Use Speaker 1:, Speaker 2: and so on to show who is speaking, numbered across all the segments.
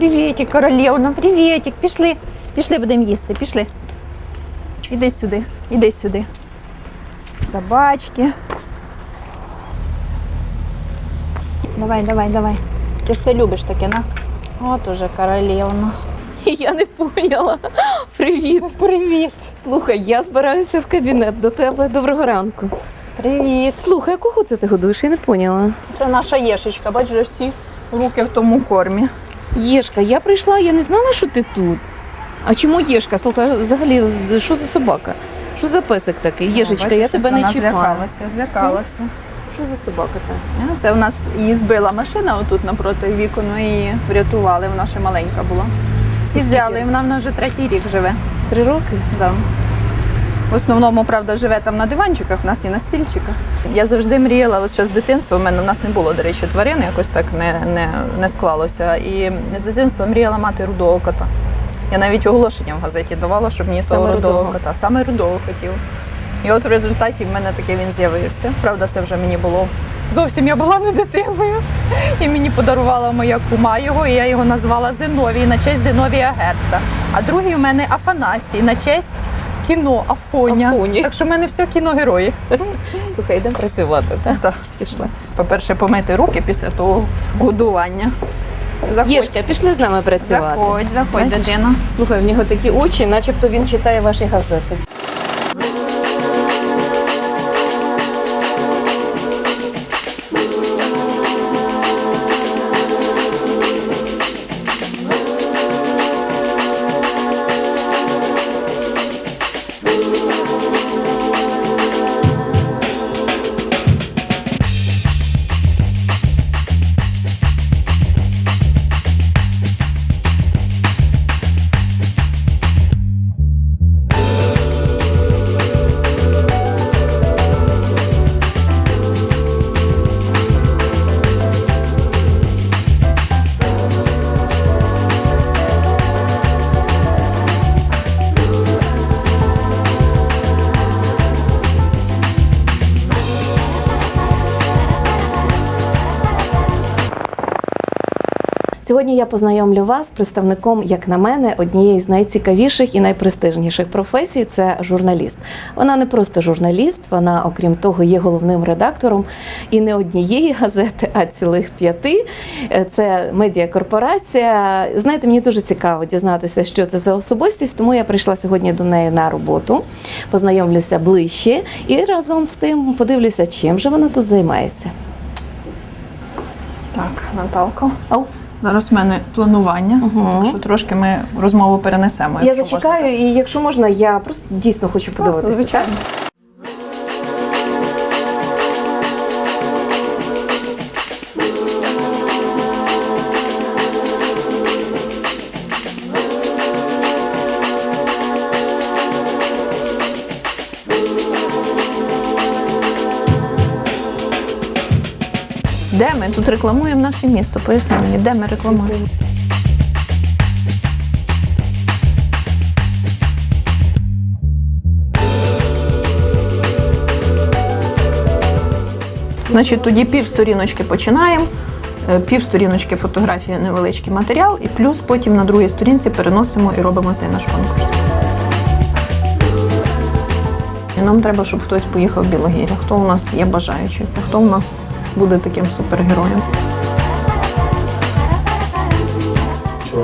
Speaker 1: Привітик, королівна, привітик. Пішли, пішли, будемо їсти, пішли. Іди сюди, іди сюди. Собачки. Давай, давай, давай. Ти ж це любиш таке, на? От уже королівна.
Speaker 2: Я не поняла. Привіт.
Speaker 1: Привіт.
Speaker 2: Слухай, я збираюся в кабінет до тебе. Доброго ранку.
Speaker 1: Привіт.
Speaker 2: Слухай, кого це ти годуєш? Я не поняла.
Speaker 1: Це наша єшечка, бачиш, всі руки в тому кормі.
Speaker 2: Єшка, я прийшла, я не знала, що ти тут. А чому Єшка? Слухай, взагалі, що за собака? Що за песик такий? Єшечка, я тебе не чіпала.
Speaker 1: Злякалася, злякалася.
Speaker 2: Що за собака така?
Speaker 1: Це в нас її збила машина отут напроти віку, ну її врятували, вона ще маленька була.
Speaker 2: Це
Speaker 1: взяли,
Speaker 2: скільки?
Speaker 1: і вона в нас вже третій рік живе.
Speaker 2: Три роки?
Speaker 1: Да. В основному, правда, живе там на диванчиках, в нас і на стільчиках. Я завжди мріяла, от ще з дитинства, в мене в нас не було, до речі, тварин, якось так не, не, не склалося. І з дитинства мріяла мати рудого кота. Я навіть оголошення в газеті давала, щоб мені
Speaker 2: Саме
Speaker 1: рудого
Speaker 2: рудого?
Speaker 1: кота. Саме рудого хотів. І от в результаті в мене таке він з'явився. Правда, це вже мені було зовсім я була не дитиною. І мені подарувала моя кума його, і я його назвала Зиновій на честь Зиновія Герта. А другий у мене Афанасій на честь кіно Афоня.
Speaker 2: Афоні.
Speaker 1: Так що в мене все кіно герої.
Speaker 2: Слухай, йдемо працювати, так?
Speaker 1: Так.
Speaker 2: Пішли.
Speaker 1: По-перше, помити руки після того годування. Заходь,
Speaker 2: Єшка, пішли з нами працювати.
Speaker 1: заходь, заходь, дитина.
Speaker 2: Слухай, в нього такі очі, начебто він читає ваші газети. Сьогодні я познайомлю вас з представником, як на мене, однієї з найцікавіших і найпрестижніших професій це журналіст. Вона не просто журналіст, вона, окрім того, є головним редактором і не однієї газети, а цілих п'яти. Е, Це медіакорпорація. Знаєте, мені дуже цікаво дізнатися, що це за особистість, тому я прийшла сьогодні до неї на роботу, познайомлюся ближче і разом з тим подивлюся, чим же вона тут займається.
Speaker 1: Так, Наталко.
Speaker 2: Ау.
Speaker 1: Зараз в мене планування,
Speaker 2: Мгм.
Speaker 1: що трошки ми розмову перенесемо.
Speaker 2: Я
Speaker 1: якщо
Speaker 2: зачекаю, і якщо можна, я просто дійсно хочу подивитися.
Speaker 1: Звичайно. Тут рекламуємо наше місто? Поясни мені, де ми рекламуємо? Значить, тоді пів сторіночки починаємо, е, пів сторіночки фотографії, невеличкий матеріал, і плюс потім на другій сторінці переносимо і робимо цей наш конкурс. І нам треба, щоб хтось поїхав в Білогір'я. Хто у нас є бажаючий, хто у нас буде таким супергероєм.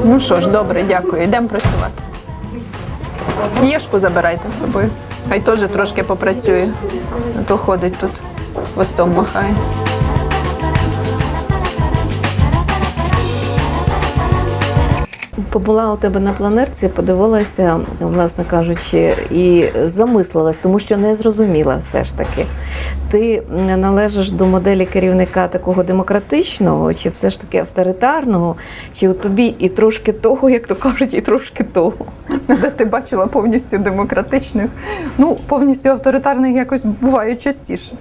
Speaker 1: Ну що ж, добре, дякую. Йдемо працювати. Єшку забирайте з собою. Хай теж трошки попрацює. А то ходить тут, хвостом махає.
Speaker 2: Побула у тебе на планерці, подивилася, власне кажучи, і замислилась, тому що не зрозуміла все ж таки. Ти належиш до моделі керівника такого демократичного, чи все ж таки авторитарного, чи у тобі і трошки того, як то кажуть, і трошки того.
Speaker 1: Де ти бачила повністю демократичних, ну, повністю авторитарних якось буває частіше.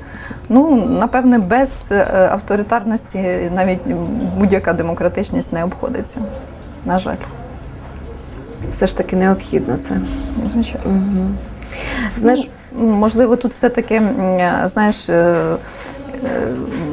Speaker 1: Ну, напевне, без е, авторитарності навіть будь-яка демократичність не обходиться. На жаль,
Speaker 2: Все ж таки необхідно це.
Speaker 1: звичайно.
Speaker 2: Угу. Знаєш,
Speaker 1: можливо, тут все-таки, е, знаєш, е,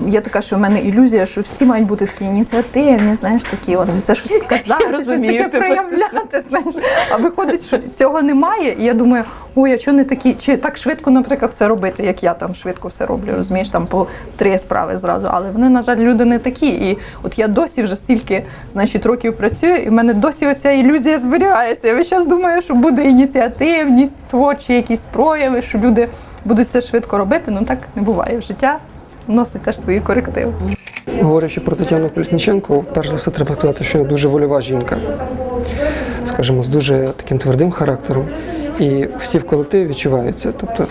Speaker 1: є така, що в мене ілюзія, що всі мають бути такі ініціативні, знаєш, такі, от все щось показати, щось таке проявляти. Знаєш. А виходить, що цього немає. І я думаю, ой, а чого не такі, чи так швидко, наприклад, це робити, як я там швидко все роблю, розумієш, там по три справи зразу. Але вони, на жаль, люди не такі. І от я досі вже стільки, значить, років працюю, і в мене досі оця ілюзія зберігається. Я весь час думаю, що буде ініціативність, творчі якісь прояви, що люди будуть все швидко робити. Ну так не буває. Життя носить теж свої корективи.
Speaker 3: Говорячи про Тетяну Колісниченко, перш за все треба сказати, що дуже вольова жінка, скажімо, з дуже таким твердим характером. І всі в колективі відчуваються. Тобто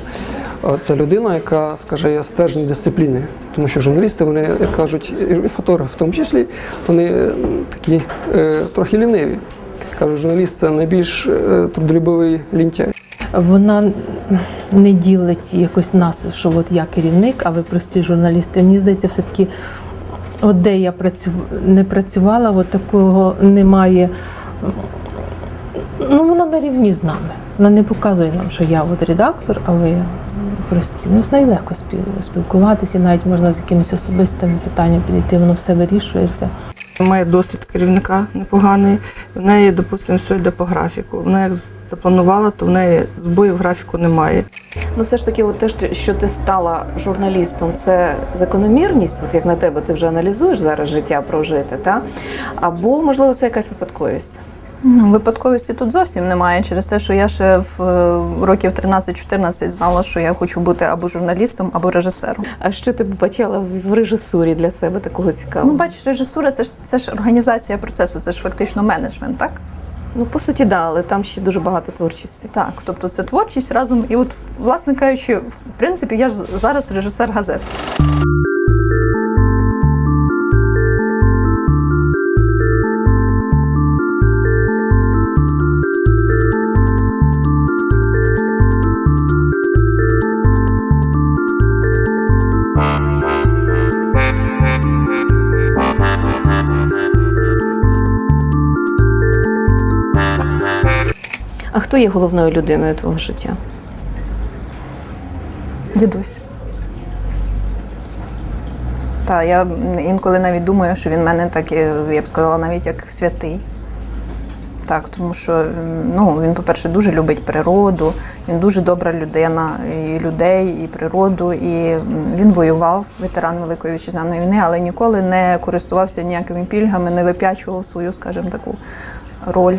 Speaker 3: е, це людина, яка скаже, є стержень дисципліни. Тому що журналісти, вони як кажуть, і фотографи в тому числі, вони е, такі е, трохи ліниві. Кажуть, журналіст це найбільш е, трудолюбивий лінтяй.
Speaker 4: Вона не ділить якось нас, що от я керівник, а ви прості журналісти. Мені здається, все-таки, от де я працю... не працювала, от такого немає. Ну, вона на рівні з нами. Вона не показує нам, що я от редактор, а ви прості. Ну, з нею легко спіл- спілкуватися, навіть можна з якимись особистими питаннями підійти, воно все вирішується.
Speaker 5: Має досвід керівника непоганий. В неї, допустимо, все йде по графіку. Вона як запланувала, то в неї збоїв графіку немає.
Speaker 2: Ну, все ж таки, от те, що- ти стала журналістом, це закономірність, от як на тебе ти вже аналізуєш зараз життя прожити, та? або можливо це якась випадковість.
Speaker 1: Ну, Випадковості тут зовсім немає через те, що я ще в е, років 13-14 знала, що я хочу бути або журналістом, або режисером.
Speaker 2: А що ти побачила в- в режисурі для себе такого цікавого?
Speaker 1: Ну, бачиш, режисура це ж це ж організація процесу, це ж фактично менеджмент, так?
Speaker 2: Ну, по суті, да, але там ще дуже багато творчості.
Speaker 1: Так, тобто це творчість разом. І от, власне кажучи, в принципі, я ж зараз режисер газет.
Speaker 2: А хто є головною людиною твого життя?
Speaker 1: Дідусь. Так, я інколи навіть думаю, що він мене так, е, я б сказала, навіть як святий. Так, тому що ну, він, по-перше, дуже любить природу, він дуже добра людина, і людей, і природу. І він воював, ветеран Великої вітчизняної війни, але ніколи не користувався ніякими пільгами, не вип'ячував свою, скажімо, таку роль.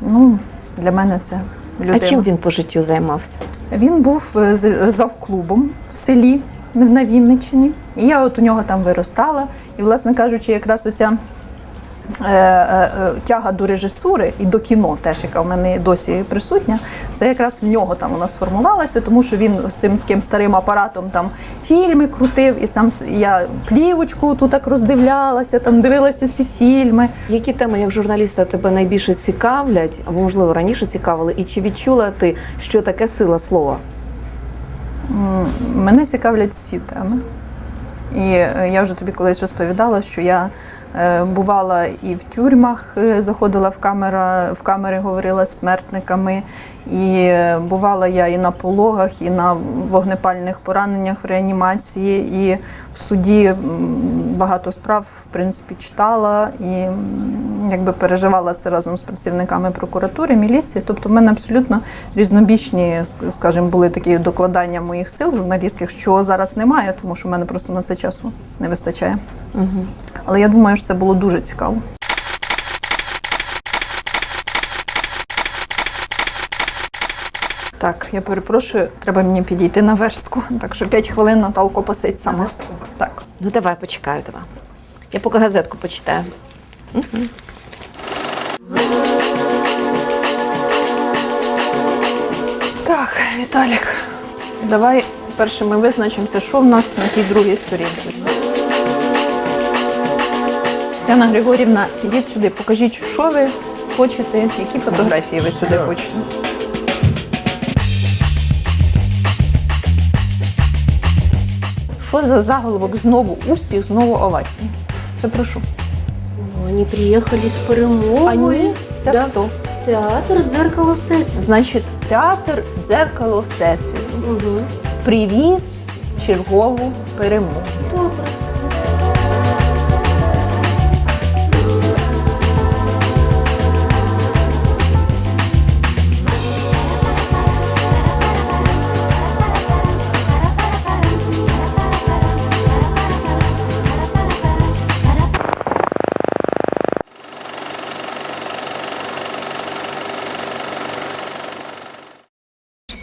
Speaker 1: Ну, для мене це людина.
Speaker 2: А чим він по життю займався?
Speaker 1: Він був е, з- завклубом в селі на Вінниччині. І я от у нього там виростала. І, власне кажучи, якраз оця е, е, е, тяга до режисури і до кіно, теж яка в мене досі присутня, це якраз в нього там вона сформувалася, тому що він з тим таким старим апаратом там фільми крутив, і там с- я плівочку тут так роздивлялася, там дивилася ці фільми.
Speaker 2: Які теми як журналіста тебе найбільше цікавлять, або можливо раніше цікавили, і чи відчула ти, що таке сила слова?
Speaker 1: Мене цікавлять всі теми. І е, я вже тобі колись розповідала, що я е, бувала і в тюрмах, е, заходила в, камера, в камери, говорила з смертниками. І бувала я і на пологах, і на вогнепальних пораненнях в реанімації, і в суді багато справ в принципі читала і якби переживала це разом з працівниками прокуратури, міліції. Тобто, в мене абсолютно різнобічні, скажімо, були такі докладання моїх сил журналістських, що зараз немає, тому що в мене просто на це часу не вистачає.
Speaker 2: Угу.
Speaker 1: Але я думаю, що це було дуже цікаво. Так, я перепрошую, треба мені підійти на верстку. Так що 5 хвилин Наталко посидь сама. Так.
Speaker 2: Ну давай почекаю тебе. Я поки газетку почитаю. Угу.
Speaker 1: Так, Віталік, давай перше ми визначимося, що в нас на тій другій сторінці. Тетяна Григорівна, ідіть сюди, покажіть, що ви хочете, які фотографії ви сюди хочете. Що за заголовок? Знову успіх, знову овації. Це прошу.
Speaker 6: Они приехали с перемогою.
Speaker 1: Це
Speaker 6: Да.
Speaker 1: хто?
Speaker 6: Театр дзеркало всесвіт.
Speaker 1: Значить, театр дзеркало Всесвіту.
Speaker 6: Угу.
Speaker 1: Привіз чергову перемогу.
Speaker 6: Добре.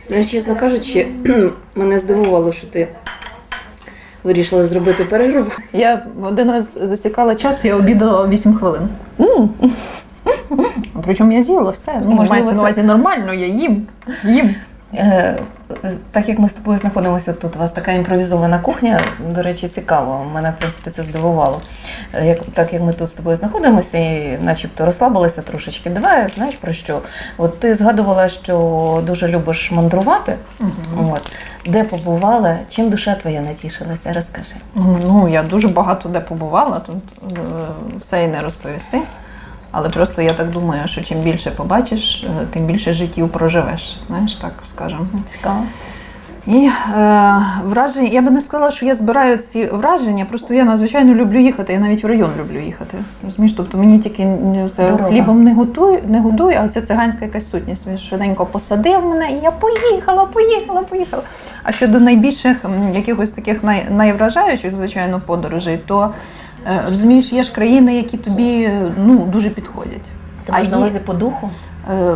Speaker 2: Знаєш, чесно кажучи, мене здивувало, що ти вирішила зробити перерву.
Speaker 1: Я один раз засікала час, я обідала 8 хвилин. Причому я з'їла все. Ну,
Speaker 2: Можливо,
Speaker 1: мається на увазі нормально, я їм. їм.
Speaker 2: Е, Так як ми з тобою знаходимося тут, у вас така імпровізована кухня, до речі, цікаво. Мене, в принципі, це здивувало. Е, Як, так як ми тут з тобою знаходимося і начебто розслабилися трошечки. Давай, знаєш про що? От ти згадувала, що дуже любиш мандрувати. От. Де побувала, чим душа твоя натішилася? Розкажи.
Speaker 1: Ну, я дуже багато де побувала, тут е, все і не розповісти. Але просто я так думаю, що чим більше побачиш, е, тим більше життів проживеш. Знаєш, так скажемо.
Speaker 2: Цікаво.
Speaker 1: І е, враження, я би не сказала, що я збираю ці враження, просто я надзвичайно люблю їхати, я навіть в район люблю їхати. Розумієш, тобто мені тільки не все хлібом не готує, не годує, а це циганська якась сутність. Він швиденько посадив мене, і я поїхала, поїхала, поїхала. А щодо найбільших якихось таких най, найвражаючих, звичайно, подорожей, то розумієш, є ж країни, які тобі е, ну, дуже підходять.
Speaker 2: Ти
Speaker 1: А
Speaker 2: маєш на увазі по духу?
Speaker 1: Е,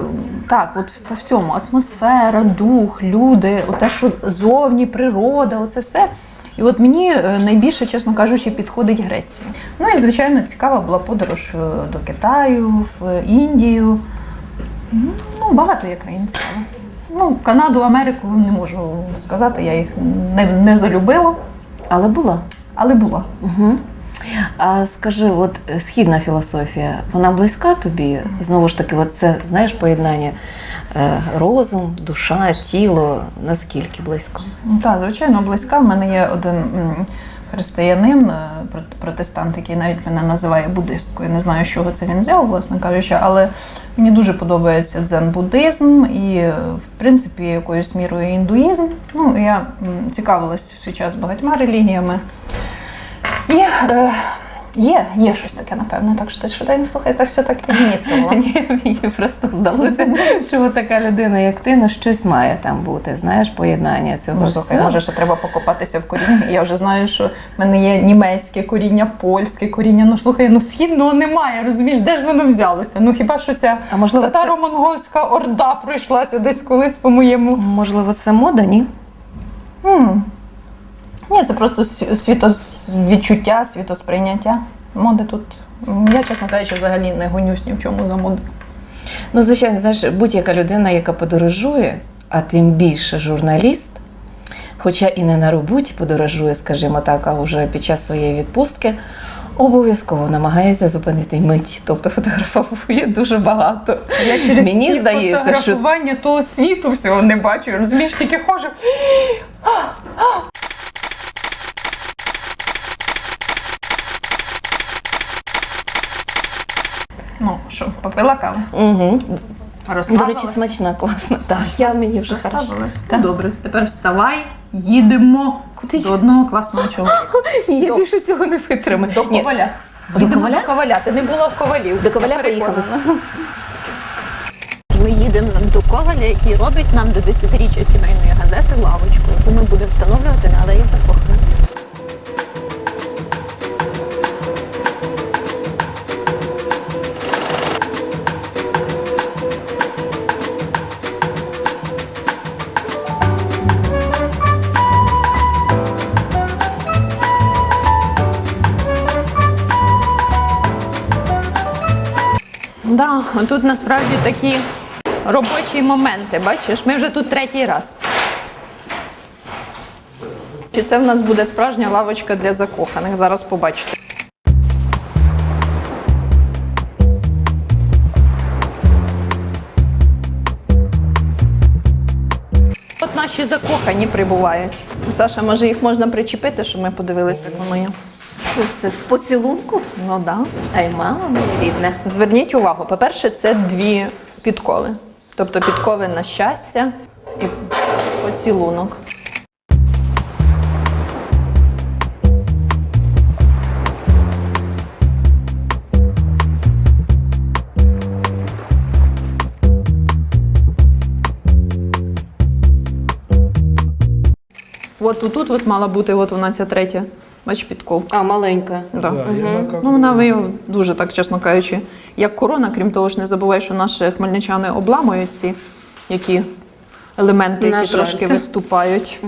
Speaker 1: Так, от по всьому атмосфера, дух, люди, те, що зовні, природа, оце все. І от мені е, найбільше, чесно кажучи, підходить Греція. Ну і звичайно, цікава була подорож е, до Китаю, в Індію. Ну, багато є країн цікаво. Ну, Канаду, Америку не можу сказати, я їх не, не залюбила,
Speaker 2: Але була.
Speaker 1: але була.
Speaker 2: Угу. А скажи, от е, східна філософія, вона близька тобі? Знову ж таки, от це знаєш поєднання е, розум, душа, тіло. Наскільки близько?
Speaker 1: Ну, Так, звичайно, близька. У мене є один християнин, е, протестант, який навіть мене називає буддисткою. Не знаю, з чого це він взяв, власне кажучи, але мені дуже подобається дзен-буддизм і, в принципі, якоюсь мірою індуїзм. Ну, я цікавилась в свій час багатьма релігіями. І е, є, є щось таке, напевно. Так що ти швиденько слухай, це все так відмітила.
Speaker 2: Ні, мені просто здалося, що така людина, як ти, ну щось має там бути. Знаєш, поєднання цього.
Speaker 1: Ну, слухай,
Speaker 2: всього.
Speaker 1: може, ще треба покопатися в корінні. Я вже знаю, що в мене є німецьке коріння, польське коріння. Ну слухай, ну східного немає, розумієш, де ж воно взялося? Ну хіба що ця
Speaker 2: А можливо,
Speaker 1: татаро-монгольська орда пройшлася десь колись по моєму.
Speaker 2: можливо, це мода, ні?
Speaker 1: М. Ні, це просто сві- світовідчуття, світосприйняття. Моди тут. Я, чесно кажучи, взагалі не гонюсь ні в чому за моду.
Speaker 2: Ну, звичайно, знаєш, будь-яка людина, яка подорожує, а тим більше журналіст, хоча і не на роботі подорожує, скажімо так, а вже під час своєї відпустки, обов'язково намагається зупинити мить, тобто фотографує дуже багато.
Speaker 1: Я через
Speaker 2: Мені
Speaker 1: ці
Speaker 2: здається, що-
Speaker 1: фотографування того світу всього не бачу. Розумієш, тільки ходжу. Ну, що, попила каву?
Speaker 2: Угу. До
Speaker 1: Розслабилась?
Speaker 2: речі, смачна, класна. Так, я мені вже хорошо.
Speaker 1: Розслабилась? Ну, Добре, тепер вставай, їдемо
Speaker 2: Куди
Speaker 1: до одного класного чоловіка.
Speaker 2: Я більше цього не витримаю.
Speaker 1: До
Speaker 2: Ні,
Speaker 1: коваля.
Speaker 2: До
Speaker 1: Їдемо
Speaker 2: Коваля?
Speaker 1: до коваля. Ти не була в ковалів.
Speaker 2: До Коваля
Speaker 1: Я переконана. Ми їдемо до коваля, який робить нам до 10-річчя сімейної газети лавочку, яку ми будемо встановлювати на алеї закоханих. Тут насправді такі робочі моменти. Бачиш, ми вже тут третій раз. Чи це в нас буде справжня лавочка для закоханих? Зараз побачите. От наші закохані прибувають. Саша, може їх можна причепити, щоб ми подивилися, як воно є?
Speaker 2: Що це? В поцілунку?
Speaker 1: Ну да.
Speaker 2: Ай, мама моя рідна.
Speaker 1: Зверніть увагу, по-перше, це дві підкови. Тобто підкови на щастя і поцілунок. От тут от мала бути, от вона ця третя. Бач, підков.
Speaker 2: А, маленька.
Speaker 1: Да.
Speaker 2: Мгм.
Speaker 1: Ну, вона виявила дуже так, чесно кажучи, як корона, крім того ж, не забувай, що наші хмельничани обламують ці які елементи, які трошки виступають.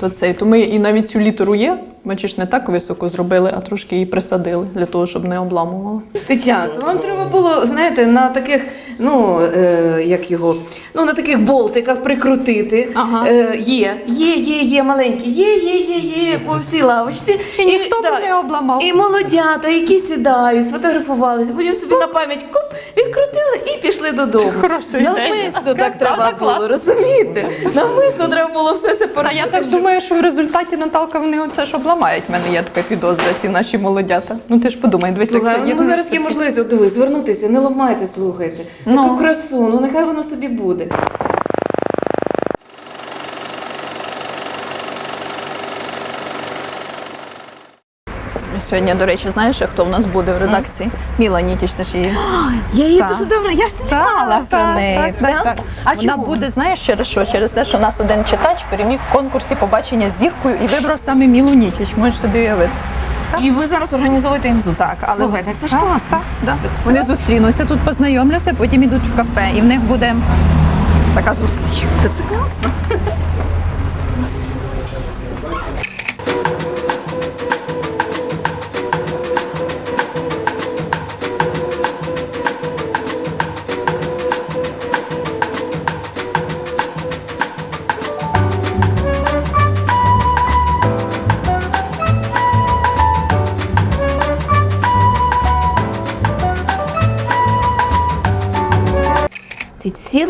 Speaker 1: То цей. То ми і навіть цю літеру є, бачиш, не так високо зробили, а трошки її присадили для того, щоб не обламували.
Speaker 2: Тетяна, то вам треба було, знаєте, на таких, ну е, як його, ну на таких болтиках прикрутити.
Speaker 1: Ага.
Speaker 2: Е, є, є, є, є маленькі, є, є, є, є по всій лавочці.
Speaker 1: І ніхто
Speaker 2: да,
Speaker 1: б не обламав.
Speaker 2: І молодята, які сідають, сфотографувалися, потім собі на пам'ять куп, відкрутили і пішли додому.
Speaker 1: Хороша ідея.
Speaker 2: Навмисно так
Speaker 1: Правда,
Speaker 2: треба було, розумієте? Навмисно треба було все це
Speaker 1: А я так думаю, що в результаті Наталка вони оце ж обламають. Мене є така підозра, ці наші молодята. Ну ти ж подумай, дивись, як
Speaker 2: Слухай,
Speaker 1: це
Speaker 2: ну зараз є можливість, от диви, звернутися, не ламайте, слухайте. Таку
Speaker 1: Ну.
Speaker 2: красу, ну нехай воно собі буде.
Speaker 1: Сьогодні, до речі, знаєш, хто в нас буде в редакції? Міла Нітіч, ти ж її.
Speaker 2: Я її
Speaker 1: Так.
Speaker 2: дуже добре, я ж знала про неї.
Speaker 1: Так, так, так.
Speaker 2: А
Speaker 1: Вона
Speaker 2: чому?
Speaker 1: буде, знаєш, через що? Через те, що у нас один читач переміг в конкурсі побачення з зіркою і вибрав саме Мілу Нітіч. Можеш собі уявити.
Speaker 2: І ви зараз організовуєте їм зустріч.
Speaker 1: Так, але
Speaker 2: Слухайте, це ж
Speaker 1: Так,
Speaker 2: класно.
Speaker 1: так, да. Вони зустрінуться тут, познайомляться, потім йдуть в кафе, і в них буде така зустріч.
Speaker 2: Та це класно.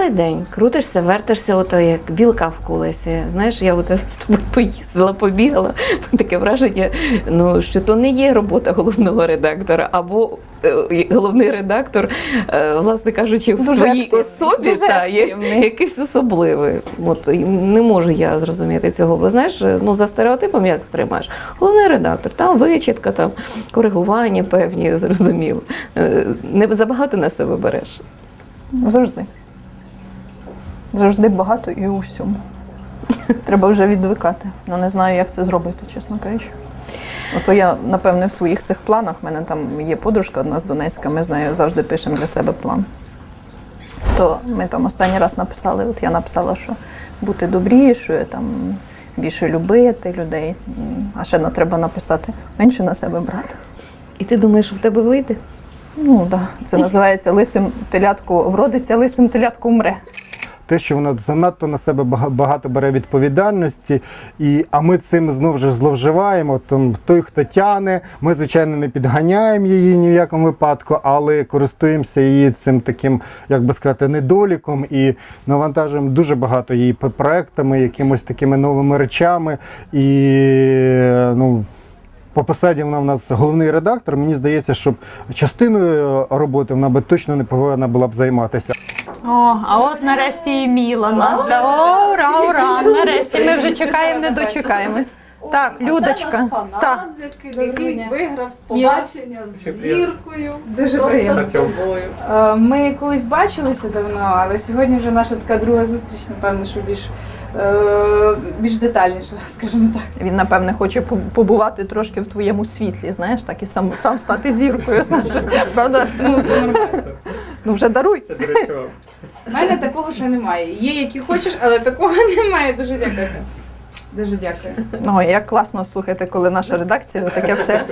Speaker 2: Цілий день крутишся, вертишся, ото як білка в колесі. Знаєш, я от з тобою поїздила, побігала. Таке враження, ну що то не є робота головного редактора, або е, головний редактор, е, власне кажучи, в
Speaker 1: Дуже
Speaker 2: твоїй
Speaker 1: активний,
Speaker 2: особі
Speaker 1: дуже
Speaker 2: та, є якийсь особливий. От не можу я зрозуміти цього. Бо знаєш, ну за стереотипом як сприймаєш? Головний редактор, там вичітка, там коригування певні, зрозуміло. Е, Не забагато на себе береш.
Speaker 1: Завжди. Завжди багато і у всьому. Треба вже відвикати. Ну не знаю, як це зробити, чесно кажучи. Ото я, напевне, в своїх цих планах, в мене там є подружка одна з Донецька, ми з нею завжди пишемо для себе план. То ми там останній раз написали, от я написала, що бути добрішою, там, більше любити людей. А ще ну, треба написати менше на себе брати.
Speaker 2: І ти думаєш, що в тебе вийде?
Speaker 1: Ну так, да. це називається лисим телятку вродиться, лисим телятку умре.
Speaker 7: Те, що вона занадто на себе багато бере відповідальності, і, а ми цим знову ж зловживаємо. Там той, хто тяне, ми, звичайно, не підганяємо її ні в якому випадку, але користуємося її цим таким, як би сказати, недоліком і навантажуємо дуже багато її проектами, якимось такими новими речами. І ну. По посаді вона в нас головний редактор. Мені здається, що частиною роботи вона би точно не повинна була б займатися.
Speaker 1: О, а от нарешті і Міла наша. О, ура, ура! Нарешті ми вже чекаємо, не дочекаємось. Так, Людочка. Так.
Speaker 8: який виграв з побачення з зіркою.
Speaker 9: Дуже
Speaker 8: тобто
Speaker 9: приємно.
Speaker 8: з тобою.
Speaker 9: Е, Ми колись бачилися давно, але сьогодні вже наша така друга зустріч, напевно, що більш, е, більш детальніша, скажімо так.
Speaker 1: Він, напевне, хоче побувати трошки в твоєму світлі, знаєш, так і сам, сам стати зіркою, знаєш. Правда?
Speaker 9: Ну, це нормально.
Speaker 1: Ну вже даруй.
Speaker 9: У мене такого ще немає. Є, які хочеш, але такого немає. Дуже дякую. Дуже дякую.
Speaker 1: Ну, як класно слухайте, коли наша редакція таке все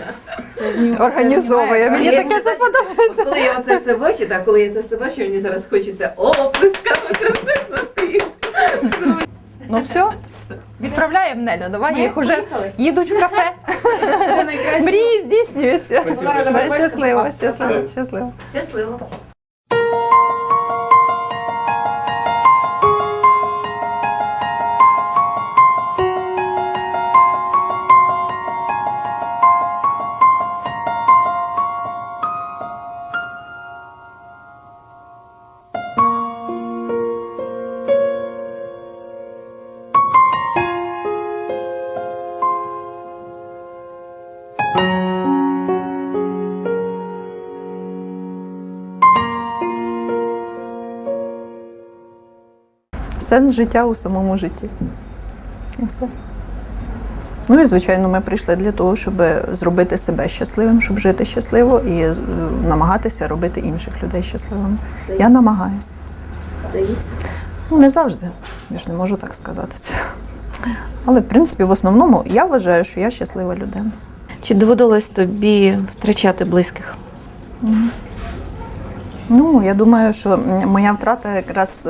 Speaker 9: Все
Speaker 1: організовує. Мені таке це подобається.
Speaker 2: Коли я оце все бачу, так коли я це все бачу, мені зараз хочеться оплескати це все застиг.
Speaker 1: Ну все, відправляємо Нелю. Давай
Speaker 9: Ми
Speaker 1: їх уже
Speaker 9: поїхали.
Speaker 1: їдуть в кафе.
Speaker 9: Все найкраще.
Speaker 1: Мрії здійснюються. Щасливо, щасливо, щасливо.
Speaker 2: Щасливо.
Speaker 1: Сенс життя у самому житті. І все. Ну і звичайно, ми прийшли для того, щоб зробити себе щасливим, щоб жити щасливо і е, намагатися робити інших людей щасливими. Я намагаюся.
Speaker 6: Дається.
Speaker 1: Ну, не завжди. Я ж не можу так сказати це. Але, в принципі, в основному я вважаю, що я щаслива людина.
Speaker 2: Чи доводилось тобі втрачати близьких?
Speaker 1: Ну, я думаю, що моя втрата якраз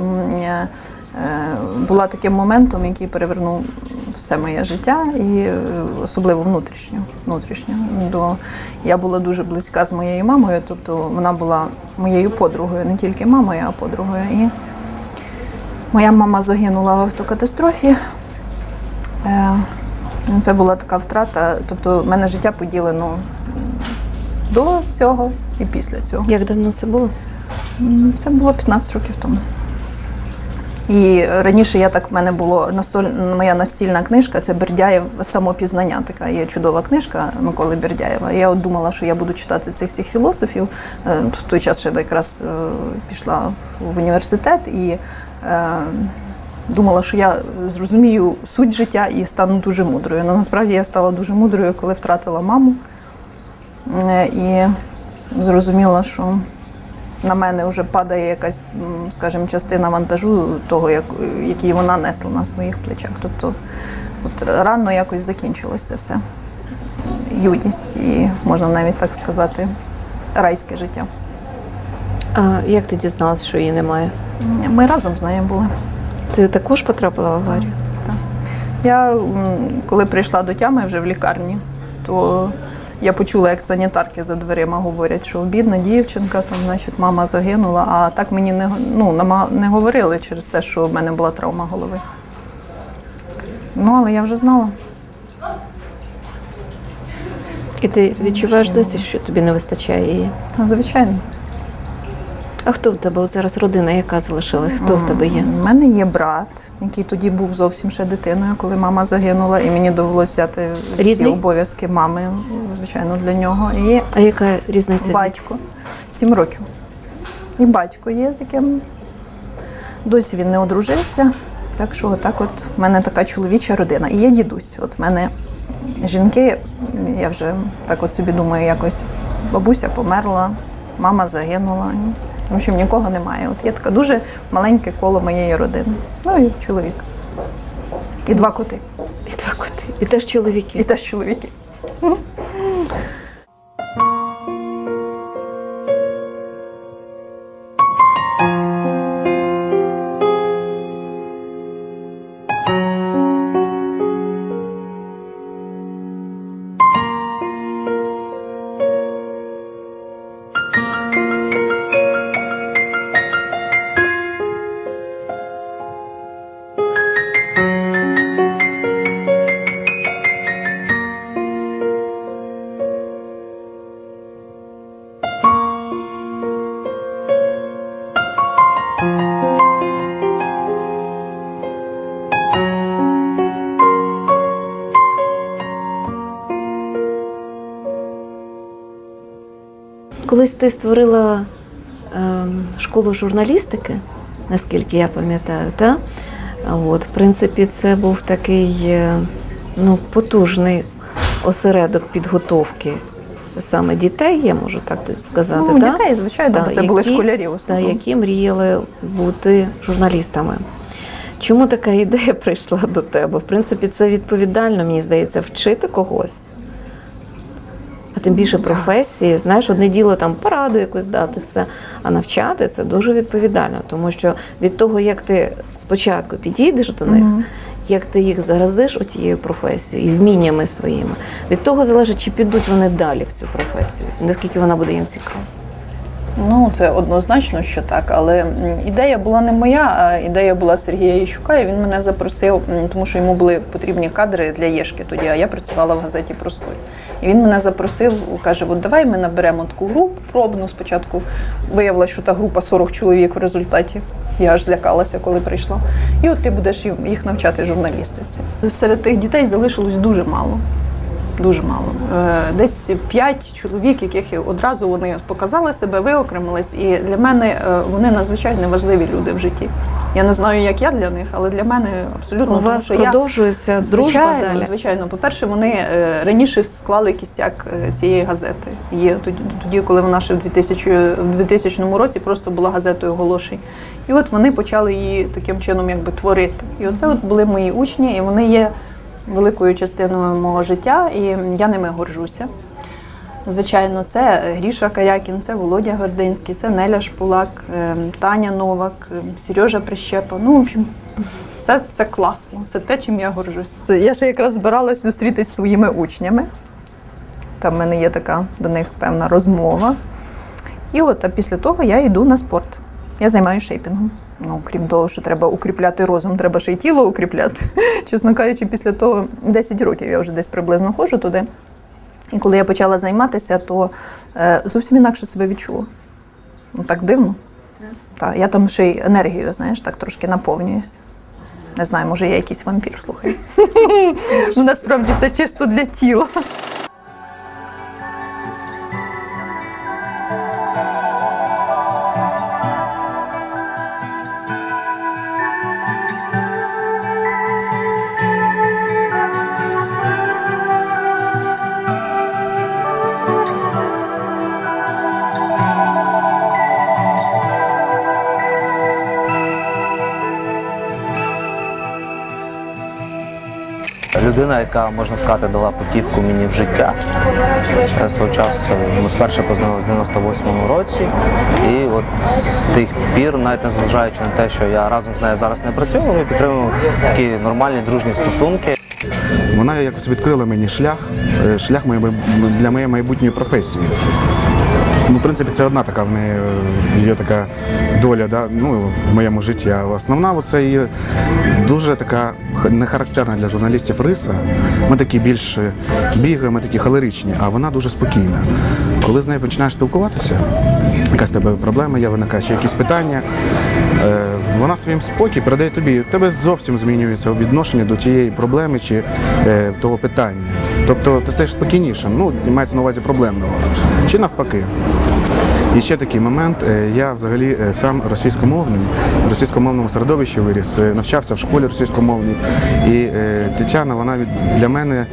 Speaker 1: була таким моментом, який перевернув все моє життя, і е, особливо внутрішньо. внутрішньо. До, я була дуже близька з моєю мамою, тобто вона була моєю подругою, не тільки мамою, а подругою. І моя мама загинула в автокатастрофі. Е, Це була така втрата. Тобто, в мене життя поділено до цього і після цього.
Speaker 2: Як давно це було?
Speaker 1: Це було 15 років тому. І раніше я так в мене було настоль, моя настільна книжка це Бердяєв самопізнання. Така є чудова книжка Миколи Бердяєва. Я от думала, що я буду читати цих всіх філософів. Е, В той час ще якраз е, пішла в університет і е, думала, що я зрозумію суть життя і стану дуже мудрою. Але насправді я стала дуже мудрою, коли втратила маму. І зрозуміла, що на мене вже падає якась, скажімо, частина вантажу того, як, який вона несла на своїх плечах. Тобто от рано якось закінчилось це все. Юність і, можна навіть так сказати, райське життя.
Speaker 2: А як ти дізналась, що її немає?
Speaker 1: Ми разом з нею були.
Speaker 2: Ти також потрапила в аварію?
Speaker 1: Так. Я коли прийшла до тями вже в лікарні, то я почула, як санітарки за дверима говорять, що бідна дівчинка, там, значить, мама загинула, а так мені не, ну, не говорили через те, що в мене була травма голови. Ну, але я вже знала.
Speaker 2: І ти відчуваєш досі, що тобі не вистачає її?
Speaker 1: Звичайно.
Speaker 2: А хто в тебе зараз родина, яка залишилась? Хто в тебе є?
Speaker 1: У мене є брат, який тоді був зовсім ще дитиною, коли мама загинула, і мені довелося взяти всі обов'язки мами, звичайно, для нього. І
Speaker 2: А яка різниця?
Speaker 1: батько сім років. І батько є, з яким досі він не одружився. Так що отак от в мене така чоловіча родина. І є дідусь. От в мене жінки, я вже так от собі думаю, якось бабуся померла, мама загинула. В общем, нікого немає. От є таке дуже маленьке коло моєї родини. Ну і чоловік. І два коти.
Speaker 2: І два коти. І теж чоловіки.
Speaker 1: І теж чоловіки.
Speaker 2: Ти створила ем, школу журналістики, наскільки я пам'ятаю, та? От, в принципі, це був такий е, ну, потужний осередок підготовки саме дітей, я можу так сказати.
Speaker 1: Ну,
Speaker 2: та?
Speaker 1: дітей, звичайно, бо це були
Speaker 2: які-
Speaker 1: школярі в
Speaker 2: та, які мріяли бути журналістами. Чому така ідея прийшла до тебе? В принципі, це відповідально, мені здається, вчити когось. Тим більше професії, знаєш, одне діло там пораду якусь дати, все. А навчати це дуже відповідально, тому що від того, як ти спочатку підійдеш до них, як ти їх заразиш тією професією і вміннями своїми, від того залежить, чи підуть вони далі в цю професію, наскільки вона буде їм цікава.
Speaker 1: Ну, це однозначно, що так. Але ідея була не моя, а ідея була Сергія Єщука. І він мене запросив, тому що йому були потрібні кадри для Єшки тоді, а я працювала в газеті Простой. І він мене запросив, каже: от давай ми наберемо таку групу пробну. Спочатку виявилося, що та група 40 чоловік в результаті. Я аж злякалася, коли прийшла. І от ти будеш їх навчати журналістиці. Серед тих дітей залишилось дуже мало. Дуже мало. Е, Десь п'ять чоловік, яких одразу вони показали себе, виокремились. І для мене е, вони надзвичайно важливі люди в житті. Я не знаю, як я для них, але для мене абсолютно
Speaker 2: У
Speaker 1: тому
Speaker 2: вас
Speaker 1: я-
Speaker 2: продовжується дружба
Speaker 1: Звичайно,
Speaker 2: далі.
Speaker 1: Звичайно, по-перше, вони е, раніше склали кістяк цієї газети. Є тоді, тоді, коли вона ще в 2000, в 2000 році просто була газетою оголошень. І от вони почали її таким чином якби творити. І оце от були мої учні, і вони є великою частиною мого життя, і я ними горжуся. Звичайно, це Гріша Каякін, це Володя Гординський, це Неля Шпулак, е, Таня Новак, е, Сережа Прищепа. Ну, в общем, це, це класно, це те, чим я горжусь. Я ще якраз збиралась зустрітися зі своїми учнями. Там в мене є така до них певна розмова. І от а після того я йду на спорт. Я займаюся шейпінгом. Ну, крім того, що треба укріпляти розум, треба ще й тіло укріпляти. Чесно кажучи, після того 10 років я вже десь приблизно ходжу туди. І коли я почала займатися, то е, зовсім інакше себе відчула. Ну так дивно. Так, я там ще й енергією, знаєш, так трошки наповнююсь. Не знаю, може я якийсь вампір, слухай. Ну, Насправді це чисто для тіла.
Speaker 10: Яка можна сказати, дала путівку мені в життя. Свого часу ми вперше познайомилися в 98-му році. І от з тих пір, навіть незважаючи на те, що я разом з нею зараз не працюю, ми підтримуємо такі нормальні дружні стосунки.
Speaker 11: Вона якось відкрила мені шлях, е, шлях для моєї майбутньої професії. Ну, в принципі, це одна така в неї е, є така доля да? ну, в моєму житті. Основна це її дуже така нехарактерна для журналістів риса. Ми такі більш е, бігаємо, такі холеричні, а вона дуже спокійна. Коли з нею починаєш спілкуватися, якась тебе проблема є, виникає чи якісь питання. Е, Вона своїм спокій передає тобі. У тебе зовсім змінюється відношення до тієї проблеми чи е, того питання. Тобто ти стаєш спокійнішим, ну, мається на увазі проблемного. Чи навпаки. І ще такий момент. е, Я взагалі е, сам російськомовний, в російськомовному середовищі виріс, е, навчався в школі російськомовній. І Тетяна вона для мене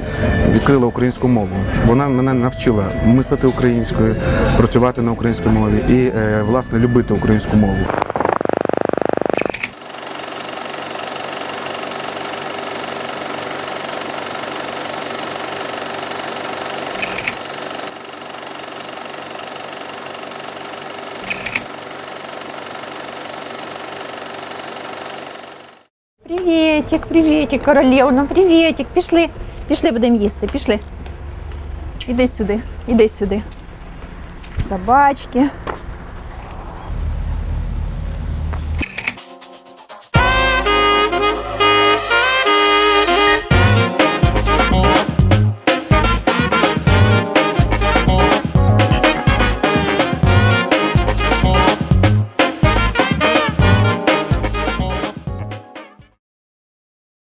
Speaker 11: відкрила українську мову. Вона мене навчила мислити українською, працювати на українській мові і, власне, любити українську мову.
Speaker 1: Привітик, королівна, привітик. Пішли, пішли, будемо їсти, пішли. Іди сюди, іди сюди. Собачки.